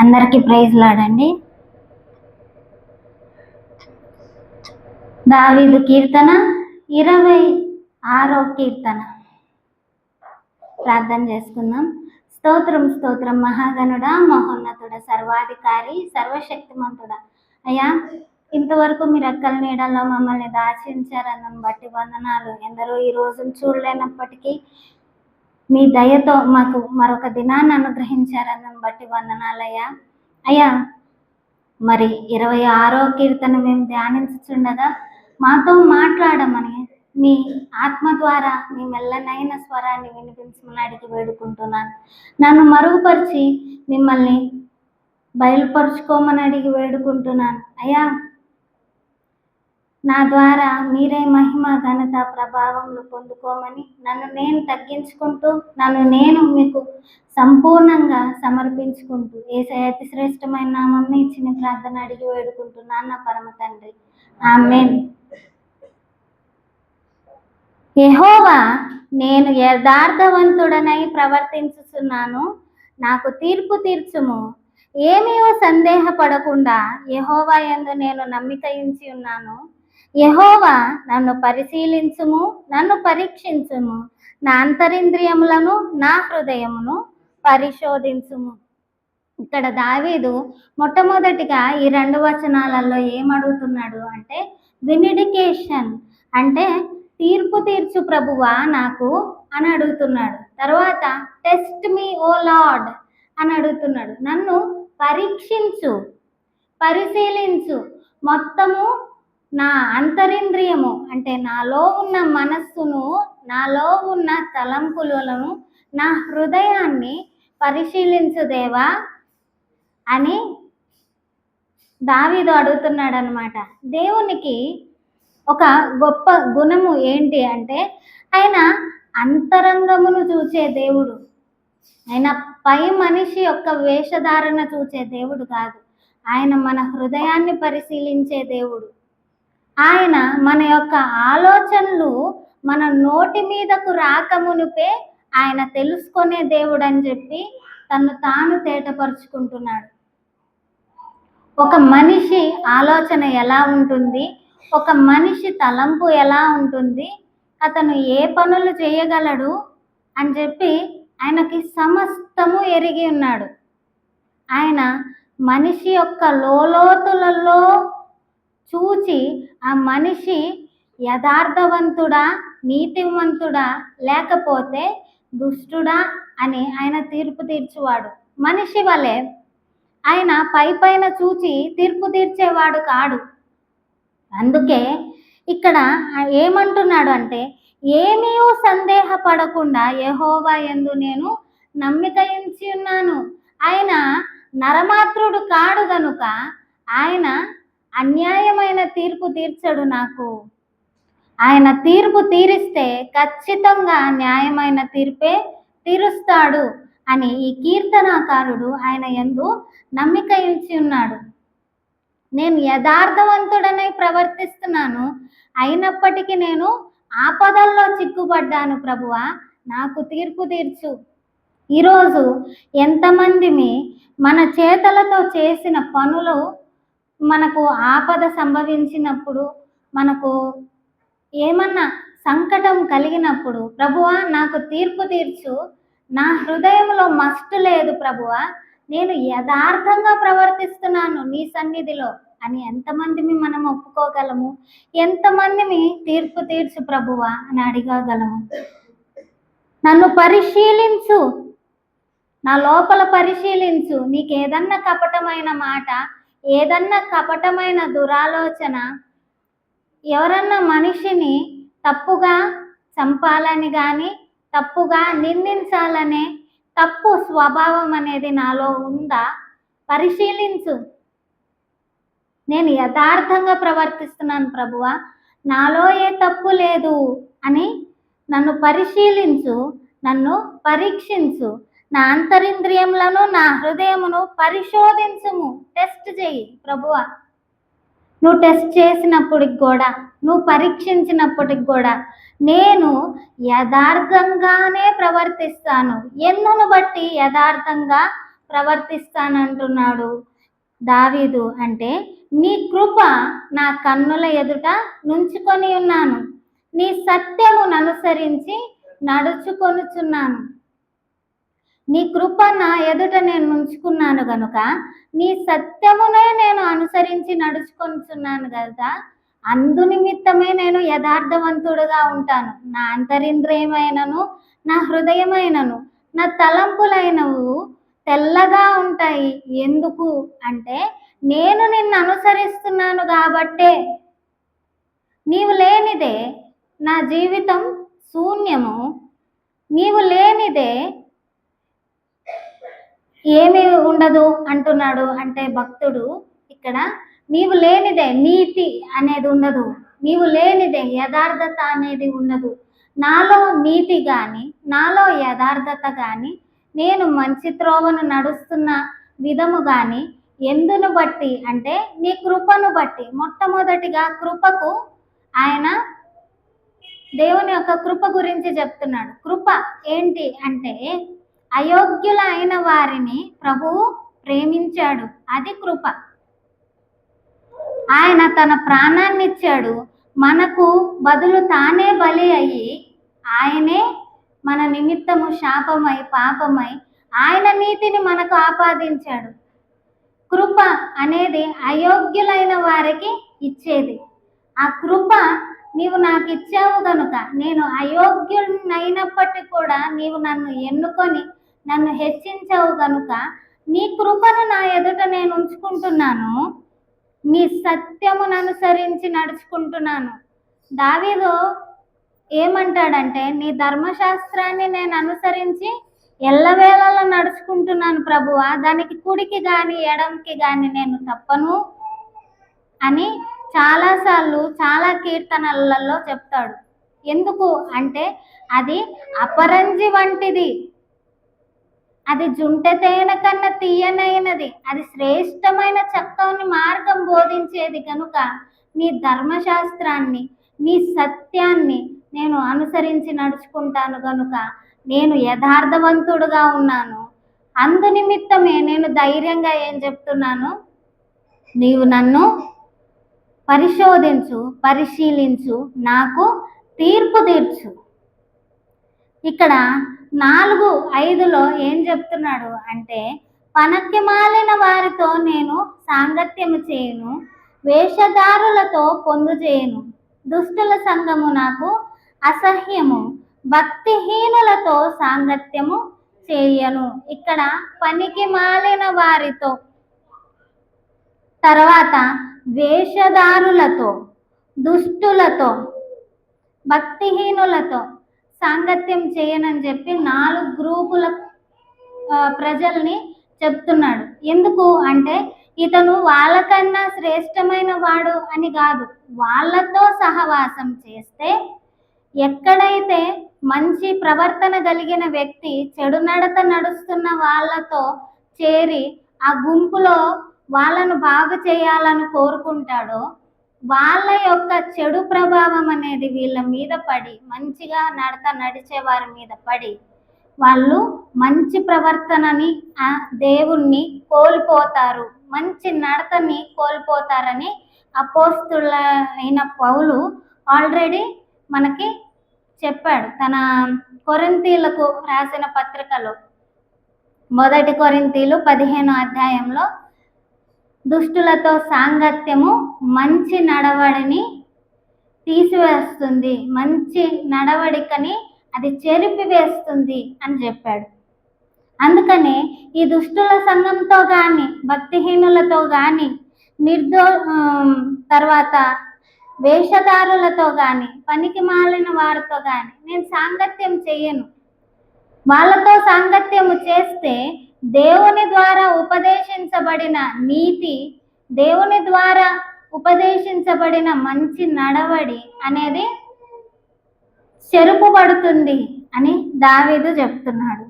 అందరికీ ప్రైజ్ లాడండి. దావీదు కీర్తన ఇరవై ఆరో కీర్తన. ప్రార్థన చేసుకుందాం. స్తోత్రం స్తోత్రం మహాగణుడ మహోన్నతుడ సర్వాధికారి సర్వశక్తిమంతుడ. అయ్యా ఇంతవరకు మీరు అక్కల నీడల్లో మమ్మల్ని దాచించారన్న బట్టి వందనాలు. ఎందరో ఈ రోజును చూడలేనప్పటికీ మీ దయతో మాకు మరొక దినాన్ని అనుగ్రహించారని బట్టి వందనాలయ్యా. అయ్యా మరి ఇరవై ఆరో కీర్తన మేము ధ్యానించుచుండగా మాతో మాట్లాడమని మీ ఆత్మ ద్వారా మీ మెల్లనైన స్వరాన్ని వినిపించమని అడిగి వేడుకుంటున్నాను. నన్ను మరుగుపరిచి మిమ్మల్ని బయలుపరుచుకోమని అడిగి వేడుకుంటున్నాను. అయ్యా నా ద్వారా మీరే మహిమ ఘనత ప్రభావములు పొందుకోమని నన్ను నేను తగ్గించుకుంటూ నన్ను నేను మీకు సంపూర్ణంగా సమర్పించుకుంటూ ఏ అతి శ్రేష్టమైన నామం ఇచ్చిన ప్రార్థన అడిగి వేడుకుంటున్నాను నా పరమ తండ్రి. ఆమె ఎహోవా నేను యథార్థవంతుడనై ప్రవర్తించుచున్నాను. నాకు తీర్పు తీర్చుము. ఏమీయో సందేహపడకుండా యహోవా ఎందు నేను నమ్మిక ఉన్నాను. యహోవా నన్ను పరిశీలించుము నన్ను పరీక్షించుము. నా అంతరింద్రియములను నా హృదయమును పరిశోధించుము. ఇక్కడ దావీదు మొట్టమొదటిగా ఈ రెండు వచనాలలో ఏమడుగుతున్నాడు అంటే వినిడికేషన్ అంటే తీర్పు తీర్చు ప్రభువా నాకు అని అడుగుతున్నాడు. తర్వాత టెస్ట్ మీ ఓ లార్డ్ అని అడుగుతున్నాడు. నన్ను పరీక్షించు పరిశీలించు. మొత్తము నా అంతరింద్రియము అంటే నాలో ఉన్న మనస్సును నాలో ఉన్న తలంపులను నా హృదయాన్ని పరిశీలించు దేవా అని దావీదు అడుగుతున్నాడు అనమాట దేవునికి ఒక గొప్ప గుణము ఏంటి అంటే ఆయన అంతరంగమును చూచే దేవుడు. ఆయన పై మనిషి యొక్క వేషధారణ చూచే దేవుడు కాదు. ఆయన మన హృదయాన్ని పరిశీలించే దేవుడు. ఆయన మన యొక్క ఆలోచనలు మన నోటి మీదకు రాకమునుపే ఆయన తెలుసుకునే దేవుడు అని చెప్పి తను తాను తేటపరుచుకుంటున్నాడు. ఒక మనిషి ఆలోచన ఎలా ఉంటుంది? ఒక మనిషి తలంపు ఎలా ఉంటుంది? అతను ఏ పనులు చేయగలడు? అని చెప్పి ఆయనకి సమస్తము ఎరిగి ఉన్నాడు. ఆయన మనిషి యొక్క లోలోతులలో చూచి ఆ మనిషి యథార్థవంతుడా నీతివంతుడా లేకపోతే దుష్టుడా అని ఆయన తీర్పు తీర్చువాడు. మనిషి వలె ఆయన పై పైన చూచి తీర్పు తీర్చేవాడు కాడు. అందుకే ఇక్కడ ఏమంటున్నాడు అంటే ఏమీ సందేహపడకుండా యహోవా ఎందు నేను నమ్మిక ఉన్నాను. ఆయన నరమాత్రుడు కాడు గనుక ఆయన అన్యాయమైన తీర్పు తీర్చడు నాకు. ఆయన తీర్పు తీరిస్తే ఖచ్చితంగా న్యాయమైన తీర్పే తీరుస్తాడు అని ఈ కీర్తనాకారుడు ఆయన ఎందు నమ్మిక ఇచ్చి ఉన్నాడు. నేను యథార్థవంతుడనై ప్రవర్తిస్తున్నాను. అయినప్పటికీ నేను ఆపదల్లో చిక్కుపడ్డాను ప్రభువా నాకు తీర్పు తీర్చు. ఈరోజు ఎంతమందిని మన చేతలతో చేసిన పనులు మనకు ఆపద సంభవించినప్పుడు మనకు ఏమన్నా సంకటం కలిగినప్పుడు ప్రభువా నాకు తీర్పు తీర్చు. నా హృదయంలో మస్ట్ లేదు ప్రభువా. నేను యథార్థంగా ప్రవర్తిస్తున్నాను నీ సన్నిధిలో అని ఎంతమందిని మనం ఒప్పుకోగలము? ఎంతమందిని తీర్పు తీర్చు ప్రభువా అని అడగగలము? నన్ను పరిశీలించు. నా లోపల పరిశీలించు. నీకు ఏదన్నా కపటమైన మాట ఏదన్నా కపటమైన దురాలోచన ఎవరన్నా మనిషిని తప్పుగా చంపాలని కానీ తప్పుగా నిందించాలనే తప్పు స్వభావం అనేది నాలో ఉందా? పరిశీలించు. నేను యథార్థంగా ప్రవర్తిస్తున్నాను ప్రభువా. నాలో ఏ తప్పు లేదు అని నన్ను పరిశీలించు నన్ను పరీక్షించు. నా అంతరింద్రియములను నా హృదయమును పరిశోధించుము. టెస్ట్ చేయి ప్రభువా. నువ్వు టెస్ట్ చేసినప్పటికి కూడా నువ్వు పరీక్షించినప్పటికి కూడా నేను యథార్థంగానే ప్రవర్తిస్తాను. ఎన్నును బట్టి యథార్థంగా ప్రవర్తిస్తానంటున్నాడు దావీదు అంటే నీ కృప నా కన్నుల ఎదుట నుంచుకొని ఉన్నాను. నీ సత్యమును అనుసరించి నడుచుకొనుచున్నాను. నీ కృప నా ఎదుట నేను ఉంచుకున్నాను గనుక నీ సత్యమునే నేను అనుసరించి నడుచుకొనుచున్నాను కదా అందు నిమిత్తమే నేను యథార్థవంతుడుగా ఉంటాను. నా అంతరింద్రియమైనను నా హృదయమైనను నా తలంపులైనవు తెల్లగా ఉంటాయి. ఎందుకు అంటే నేను నిన్ను అనుసరిస్తున్నాను కాబట్టే. నీవు లేనిదే నా జీవితం శూన్యము. నీవు లేనిదే ఏమి ఉండదు అంటున్నాడు. అంటే భక్తుడు ఇక్కడ నీవు లేనిదే నీతి అనేది ఉండదు. నీవు లేనిదే యథార్థత అనేది ఉండదు. నాలో నీతి కానీ నాలో యథార్థత కానీ నేను మంచి త్రోవను నడుస్తున్న విధము కానీ ఎందును బట్టి అంటే నీ కృపను బట్టి మొట్టమొదటిగా కృపకు ఆయన దేవుని యొక్క కృప గురించి చెప్తున్నాడు. కృప ఏంటి అంటే అయోగ్యులైన వారిని ప్రభువు ప్రేమించాడు. అది కృప. ఆయన తన ప్రాణాన్ని ఇచ్చాడు మనకు బదులు తానే బలి అయ్యి ఆయనే మన నిమిత్తము శాపమై పాపమై ఆయన నీతిని మనకు ఆపాదించాడు. కృప అనేది అయోగ్యులైన వారికి ఇచ్చేది. ఆ కృప నీవు నాకు ఇచ్చావు గనుక నేను అయోగ్యునైనప్పటికీ కూడా నీవు నన్ను ఎన్నుకొని నన్ను హెచ్చించావు గనుక నీ కృపను నా ఎదుట నేను ఉంచుకుంటున్నాను. నీ సత్యమును అనుసరించి నడుచుకుంటున్నాను. దావీదు ఏమంటాడంటే నీ ధర్మశాస్త్రాన్ని నేను అనుసరించి ఎల్లవేళలా నడుచుకుంటున్నాను ప్రభువ దానికి కుడికి కానీ ఎడంకి కానీ నేను తప్పను అని చాలాసార్లు చాలా కీర్తనలలో చెప్తాడు. ఎందుకు? అంటే అది అపరంజి వంటిది. అది జుంట తేనె కన్నా తీయనైనది. అది శ్రేష్టమైన చక్కని మార్గం బోధించేది కనుక నీ ధర్మశాస్త్రాన్ని నీ సత్యాన్ని నేను అనుసరించి నడుచుకుంటాను కనుక నేను యథార్థవంతుడుగా ఉన్నాను. అందు నిమిత్తమే నేను ధైర్యంగా ఏం చెప్తున్నాను? నీవు నన్ను పరిశోధించు పరిశీలించు నాకు తీర్పు తీర్చు. ఇక్కడ నాలుగు ఐదులో ఏం చెప్తున్నాడు అంటే పనక్యమాలిన వారితో నేను సాంగత్యము చేయను వేషధారులతో పొందు చేయను. దుష్టుల సంఘము నాకు అసహ్యము భక్తిహీనులతో సాంగత్యము చేయను. ఇక్కడ పనికి మాలిన వారితో తర్వాత వేషధారులతో దుష్టులతో భక్తిహీనులతో సాంగత్యం చేయనని చెప్పి నాలుగు గ్రూపుల ప్రజల్ని చెప్తున్నాడు. ఎందుకు అంటే ఇతను వాళ్ళకన్నా శ్రేష్టమైన వాడు అని కాదు. వాళ్ళతో సహవాసం చేస్తే ఎక్కడైతే మంచి ప్రవర్తన కలిగిన వ్యక్తి చెడు నడత నడుస్తున్న వాళ్ళతో చేరి ఆ గుంపులో వాళ్ళను బాగు చేయాలని కోరుకుంటాడో వాళ్ళ యొక్క చెడు ప్రభావం అనేది వీళ్ళ మీద పడి మంచిగా నడత నడిచే వారి మీద పడి వాళ్ళు మంచి ప్రవర్తనని ఆ దేవుణ్ణి కోల్పోతారు. మంచి నడతని కోల్పోతారని అపోస్తులైన పౌలు ఆల్రెడీ మనకి చెప్పాడు. తన కొరింతీలకు రాసిన పత్రికలో మొదటి కొరింతీలు పదిహేను అధ్యాయంలో దుష్టులతో సాంగత్యము మంచి నడవడిని తీసివేస్తుంది. మంచి నడవడికని అది చెరిపివేస్తుంది అని చెప్పాడు. అందుకనే ఈ దుష్టుల సంఘంతో కానీ భక్తిహీనులతో కానీ నిర్దో తర్వాత వేషధారులతో కానీ పనికి మాలిన వారితో కానీ నేను సాంగత్యం చేయను. వాళ్ళతో సాంగత్యము చేస్తే దేవుని ద్వారా ఉపదేశించబడిన నీతి దేవుని ద్వారా ఉపదేశించబడిన మంచి నడవడి అనేది చెరుపుబడుతుంది అని దావీదు చెప్తున్నాడు.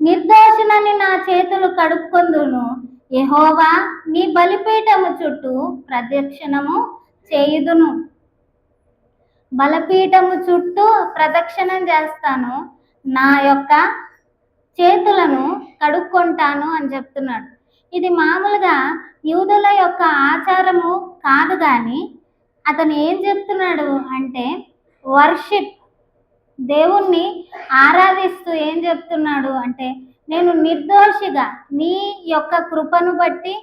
నిర్దోషణని నా చేతులు కడుక్కొందును. యహోవా నీ బలిపీఠము చుట్టూ ప్రదక్షిణము చేయుదును. బలపీఠము చుట్టూ ప్రదక్షిణం చేస్తాను. నా యొక్క చేతులను కడుక్కుంటాను అని చెప్తున్నాడు. ఇది మామూలుగా యూదుల యొక్క ఆచారము కాదు కానీ అతను ఏం చెప్తున్నాడు అంటే వర్షిప్ దేవుణ్ణి ఆరాధిస్తూ ఏం చెప్తున్నాడు అంటే నేను నిర్దోషిగా నీ యొక్క కృపను బట్టి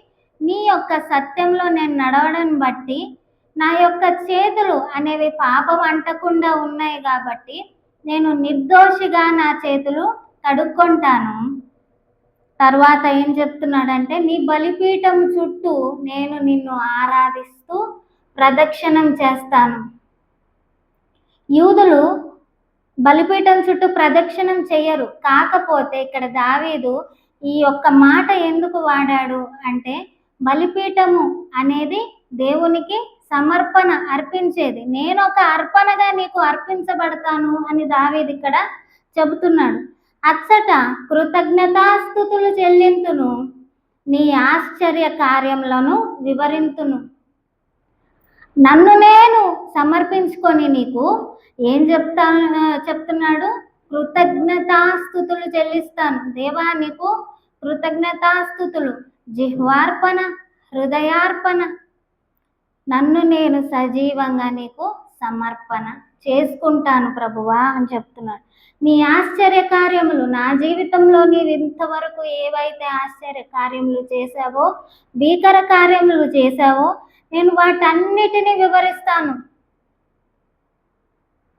నీ యొక్క సత్యంలో నేను నడవడం బట్టి నా యొక్క చేతులు అనేవి పాపం అంటకుండా ఉన్నాయి కాబట్టి నేను నిర్దోషిగా నా చేతులు కడుక్కుంటాను తర్వాత ఏం చెప్తున్నాడంటే నీ బలిపీఠం చుట్టూ నేను నిన్ను ఆరాధిస్తూ ప్రదక్షిణం చేస్తాను. యూదులు బలిపీఠం చుట్టూ ప్రదక్షిణం చేయరు. కాకపోతే ఇక్కడ దావీదు ఈ యొక్క మాట ఎందుకు వాడాడు అంటే బలిపీఠము అనేది దేవునికి సమర్పణ అర్పించేది. నేను ఒక అర్పణగా నీకు అర్పించబడతాను అని దావీదు ఇక్కడ చెబుతున్నాడు. అచ్చట కృతజ్ఞతాస్థుతులు చెల్లింతును. నీ ఆశ్చర్య కార్యములను వివరింతును. నన్ను నేను సమర్పించుకొని నీకు ఏం చెప్తా చెప్తున్నాడు? కృతజ్ఞతాస్థుతులు చెల్లిస్తాను. దేవా నీకు కృతజ్ఞతాస్థుతులు. జిహ్వార్పణ హృదయార్పణ. నన్ను నేను సజీవంగా నీకు సమర్పణ చేసుకుంటాను ప్రభువా అని చెప్తున్నాడు. నీ ఆశ్చర్య కార్యములు నా జీవితంలో నీవు ఇంతవరకు ఏవైతే ఆశ్చర్య కార్యములు చేశావో భీకర కార్యములు చేశావో నేను వాటన్నిటిని వివరిస్తాను.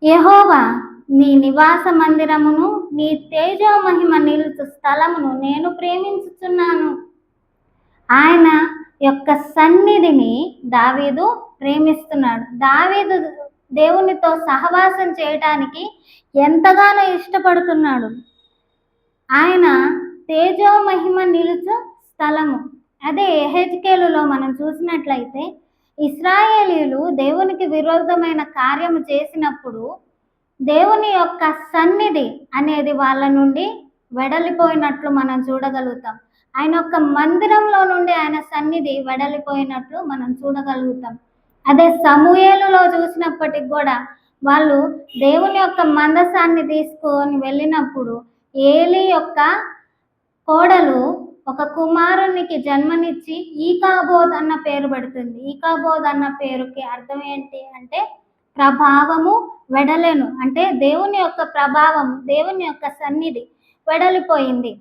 యహోవా నీ నివాస మందిరమును నీ తేజో మహిమ నిలుచు స్థలమును నేను ప్రేమించుచున్నాను. ఆయన యొక్క సన్నిధిని దావీదు ప్రేమిస్తున్నాడు. దావీదు దేవునితో సహవాసం చేయటానికి ఎంతగానో ఇష్టపడుతున్నాడు. ఆయన తేజో మహిమ నిలుచు స్థలము. అదే ఎహెచ్కేలులో మనం చూసినట్లయితే ఇస్రాయేలీలు దేవునికి విరోధమైన కార్యము చేసినప్పుడు దేవుని యొక్క సన్నిధి అనేది వాళ్ళ నుండి వెడలిపోయినట్లు మనం చూడగలుగుతాం. ఆయన యొక్క మందిరంలో నుండి ఆయన సన్నిధి వెడలిపోయినట్లు మనం చూడగలుగుతాం. అదే సమూయేలులో చూసినప్పటికి కూడా వాళ్ళు దేవుని యొక్క మందసాన్ని తీసుకొని వెళ్ళినప్పుడు ఏలి యొక్క కోడలు ఒక కుమారునికి జన్మనిచ్చి ఈకాబోధ్ అన్న పేరు పెడుతుంది. ఈకాబోధ్ అన్న పేరుకి అర్థం ఏంటి అంటే ప్రభావము వెడలేను. అంటే దేవుని యొక్క ప్రభావం దేవుని యొక్క సన్నిధి వెడలిపోయింది.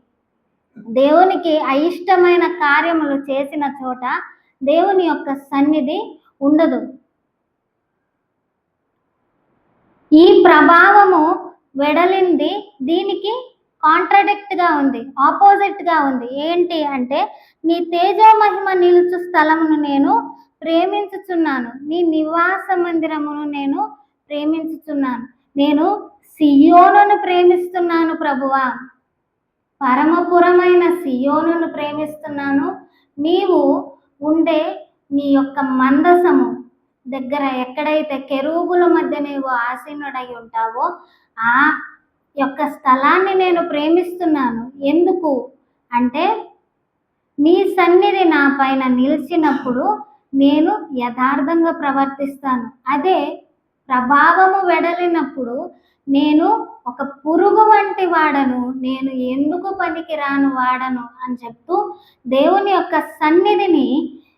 దేవునికి అయిష్టమైన కార్యములు చేసిన చోట దేవుని యొక్క సన్నిధి ఉండదు. ఈ ప్రభావము వెడలింది దీనికి కాంట్రడిక్ట్గా ఉంది ఆపోజిట్గా ఉంది. ఏంటి అంటే నీ తేజో మహిమ నిలుచు స్థలమును నేను ప్రేమించుచున్నాను. నీ నివాస మందిరమును నేను ప్రేమించుచున్నాను. నేను సియోనును ప్రేమిస్తున్నాను ప్రభువా. పరమపురమైన సియోనును ప్రేమిస్తున్నాను. నీవు ఉండే నీ యొక్క మందసము దగ్గర ఎక్కడైతే కెరూబుల మధ్య నీవు ఆసీనుడై ఉంటావో ఆ యొక్క స్థలాన్ని నేను ప్రేమిస్తున్నాను. ఎందుకు? అంటే నీ సన్నిధి నా పైన నిలిచినప్పుడు నేను యథార్థంగా ప్రవర్తిస్తాను. అదే ప్రభావము వెడలినప్పుడు నేను ఒక పురుగు వంటి వాడను నేను ఎందుకు పనికిరాను వాడను అని చెప్తూ దేవుని యొక్క సన్నిధిని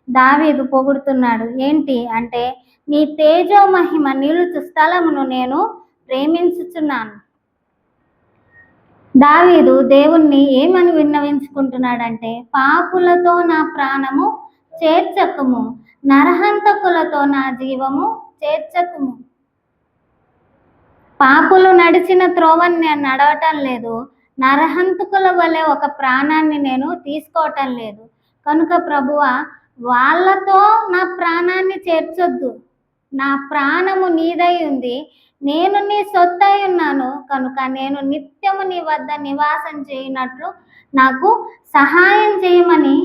దావీదు పొగుడుతున్నాడు. ఏంటి అంటే నీ తేజో మహిమ నిలుచు స్థలమును నేను ప్రేమించుచున్నాను. దావీదు దేవుణ్ణి ఏమని విన్నవించుకుంటున్నాడంటే పాపులతో నా ప్రాణము చేర్చకుము నరహంతకులతో నా జీవము చేర్చకుము. పాపులు నడిచిన త్రోవని నేను నడవటం లేదు. నరహంతకుల వలె ఒక ప్రాణాన్ని నేను తీసుకోవటం లేదు. కనుక ప్రభువ వాళ్ళతో నా ప్రాణాన్ని చేర్చొద్దు. నా ప్రాణము నీదై ఉంది. నేను నీ సొత్తై ఉన్నాను. కనుక నేను నిత్యము నీ వద్ద నివాసం చేయనట్లు నాకు సహాయం చేయమని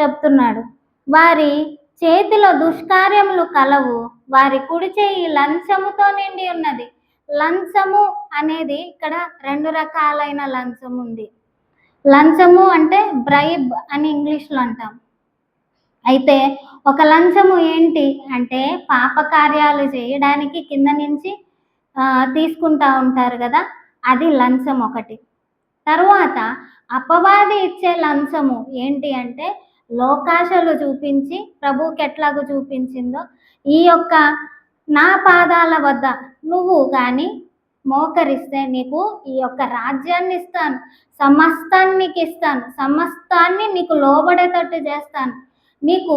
చెప్తున్నాడు. వారి చేతిలో దుష్కార్యములు కలవు. వారి కుడి చేయి లంచముతో నిండి ఉన్నది. లంచము అనేది ఇక్కడ రెండు రకాలైన లంచం ఉంది లంచము అంటే బ్రైబ్ అని ఇంగ్లీష్లో అంటాం. అయితే ఒక లంచము ఏంటి అంటే పాపకార్యాలు చేయడానికి కింద నుంచి తీసుకుంటా ఉంటారు కదా అది లంచం ఒకటి. తరువాత అపవాది ఇచ్చే లంచము ఏంటి అంటే లోకాశలు చూపించి ప్రభుకి ఎట్లాగూ చూపించిందో ఈ యొక్క నా పాదాల వద్ద నువ్వు కానీ మోకరిస్తే నీకు ఈ యొక్క రాజ్యాన్ని ఇస్తాను సమస్తాన్ని నీకు ఇస్తాను సమస్తాన్ని నీకు లోబడేటట్టు చేస్తాను నీకు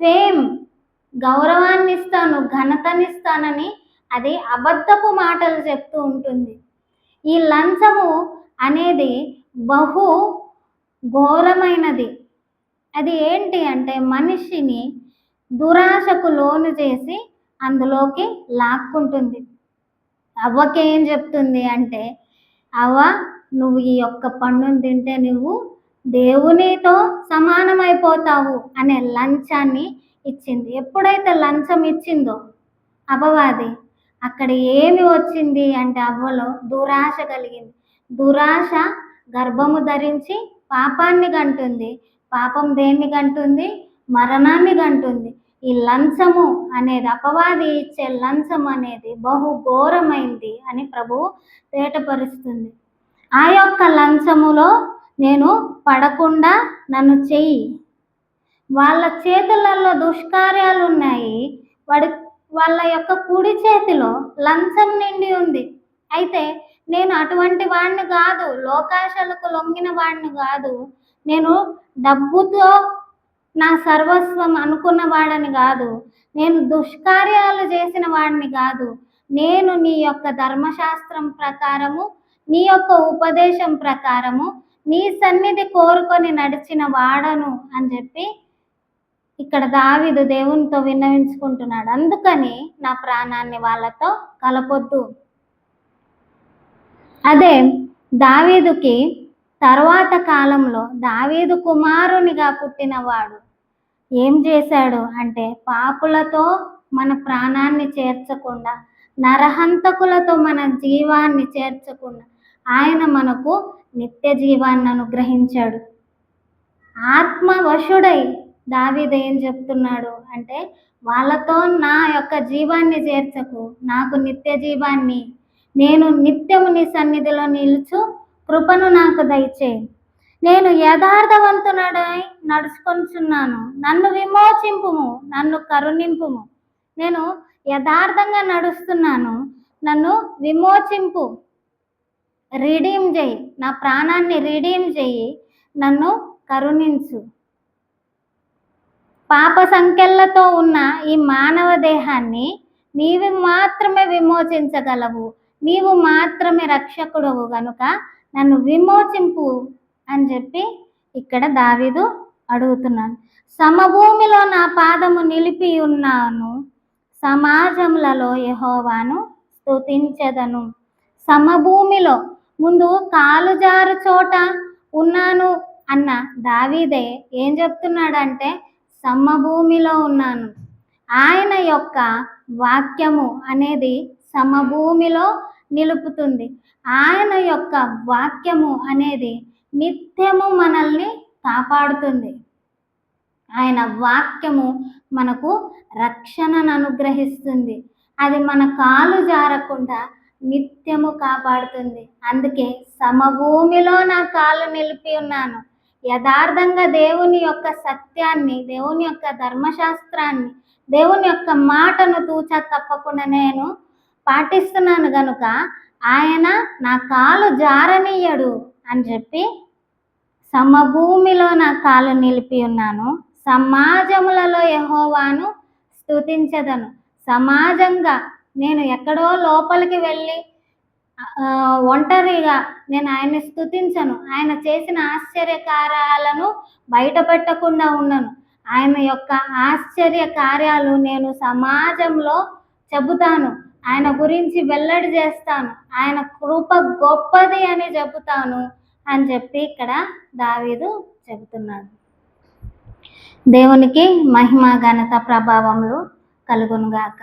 ఫేమ్ గౌరవాన్ని ఇస్తాను ఘనతనిస్తానని అది అబద్ధపు మాటలు చెప్తూ ఉంటుంది. ఈ లంచము అనేది బహు ఘోరమైనది. అది ఏంటి అంటే మనిషిని దురాశకు లోను చేసి అందులోకి లాక్కుంటుంది. అవ్వకేం చెప్తుంది అంటే అవ్వ నువ్వు ఈ యొక్క పండును తింటే నువ్వు దేవునితో సమానమైపోతావు అనే లంచాన్ని ఇచ్చింది. ఎప్పుడైతే లంచం ఇచ్చిందో అపవాది అక్కడ ఏమి వచ్చింది అంటే అవ్వలో దురాశ కలిగింది. దురాశ గర్భము ధరించి పాపాన్ని కంటుంది. పాపం దేన్ని కంటుంది? మరణాన్ని కంటుంది. ఈ లంచము అనేది అపవాది ఇచ్చే లంచం అనేది బహు ఘోరమైంది అని ప్రభువు తేటపరుస్తుంది. ఆ యొక్క లంచములో నేను పడకుండా నన్ను చెయ్యి. వాళ్ళ చేతులలో దుష్కార్యాలు ఉన్నాయి వాడి వాళ్ళ యొక్క కుడి చేతిలో లంచం నిండి ఉంది. అయితే నేను అటువంటి వాడిని కాదు లోకాశలకు లొంగిన వాడిని కాదు. నేను డబ్బుతో నా సర్వస్వం అనుకున్న వాడని కాదు. నేను దుష్కార్యాలు చేసిన వాడిని కాదు. నేను నీ యొక్క ధర్మశాస్త్రం ప్రకారము నీ యొక్క ఉపదేశం ప్రకారము నీ సన్నిధి కోరుకొని నడిచిన వాడను అని చెప్పి ఇక్కడ దావీదు దేవునితో విన్నవించుకుంటున్నాడు. అందుకని నా ప్రాణాన్ని వాళ్ళతో కలపొద్దు. అదే దావీదుకి తర్వాత కాలంలో దావీదు కుమారునిగా పుట్టినవాడు ఏం చేశాడు అంటే పాపులతో మన ప్రాణాన్ని చేర్చకుండా నరహంతకులతో మన జీవాన్ని చేర్చకుండా ఆయన మనకు నిత్య జీవాన్ని అనుగ్రహించాడు ఆత్మవశుడై దావీదు ఏం చెప్తున్నాడు అంటే వాళ్ళతో నా యొక్క జీవాన్ని చేర్చకు నాకు నిత్య జీవాన్ని నేను నిత్యము నీ సన్నిధిలో నిలుచు కృపను నాకు దయచేయి. నేను యథార్థవంతునడై నడుచుకొంచున్నాను. నన్ను విమోచింపుము నన్ను కరుణింపుము. నేను యథార్థంగా నడుస్తున్నాను. నన్ను విమోచింపు. రిడీమ్ చేయి. నా ప్రాణాన్ని రిడీమ్ చేయి. నన్ను కరుణించు. పాప సంఖ్యలతో ఉన్న ఈ మానవ దేహాన్ని నీవు మాత్రమే విమోచించగలవు. నీవు మాత్రమే రక్షకుడవు గనుక నన్ను విమోచింపు అని చెప్పి ఇక్కడ దావీదు అడుగుతున్నాను సమభూమిలో నా పాదము నిలిపి ఉన్నాను. సమాజములలో యహోవాను స్థుతించదను సమభూమిలో ముందు కాలు జారు చోట ఉన్నాను అన్న దావీదే ఏం చెప్తున్నాడంటే సమభూమిలో ఉన్నాను. ఆయన యొక్క వాక్యము అనేది సమభూమిలో నిలుపుతుంది. ఆయన యొక్క వాక్యము అనేది నిత్యము మనల్ని కాపాడుతుంది. ఆయన వాక్యము మనకు రక్షణను అనుగ్రహిస్తుంది. అది మన కాలు జారకుండా నిత్యము కాపాడుతుంది. అందుకే సమభూమిలో నా కాలు నిలిపి ఉన్నాను. యథార్థంగా దేవుని యొక్క సత్యాన్ని దేవుని యొక్క ధర్మశాస్త్రాన్ని దేవుని యొక్క మాటను తూచా తప్పకుండా నేను పాటిస్తున్నాను గనుక ఆయన నా కాలు జారనీయడు అని చెప్పి సమభూమిలో నా కాలు నిలిపి ఉన్నాను. సమాజములలో యహోవాను స్తుతించదను. సమాజంగా నేను ఎక్కడో లోపలికి వెళ్ళి ఒంటరిగా నేను ఆయన్ని స్తుతించను. ఆయన చేసిన ఆశ్చర్యకార్యాలను బయట పెట్టకుండా ఉన్నాను. ఆయన యొక్క ఆశ్చర్య కార్యాలు నేను సమాజంలో చెబుతాను. ఆయన గురించి వెల్లడి చేస్తాను. ఆయన కృప గొప్పది అని చెబుతాను అని చెప్పి ఇక్కడ దావీదు చెబుతున్నాడు. దేవునికి మహిమ ఘనత ప్రభావములు కలుగునుగాక.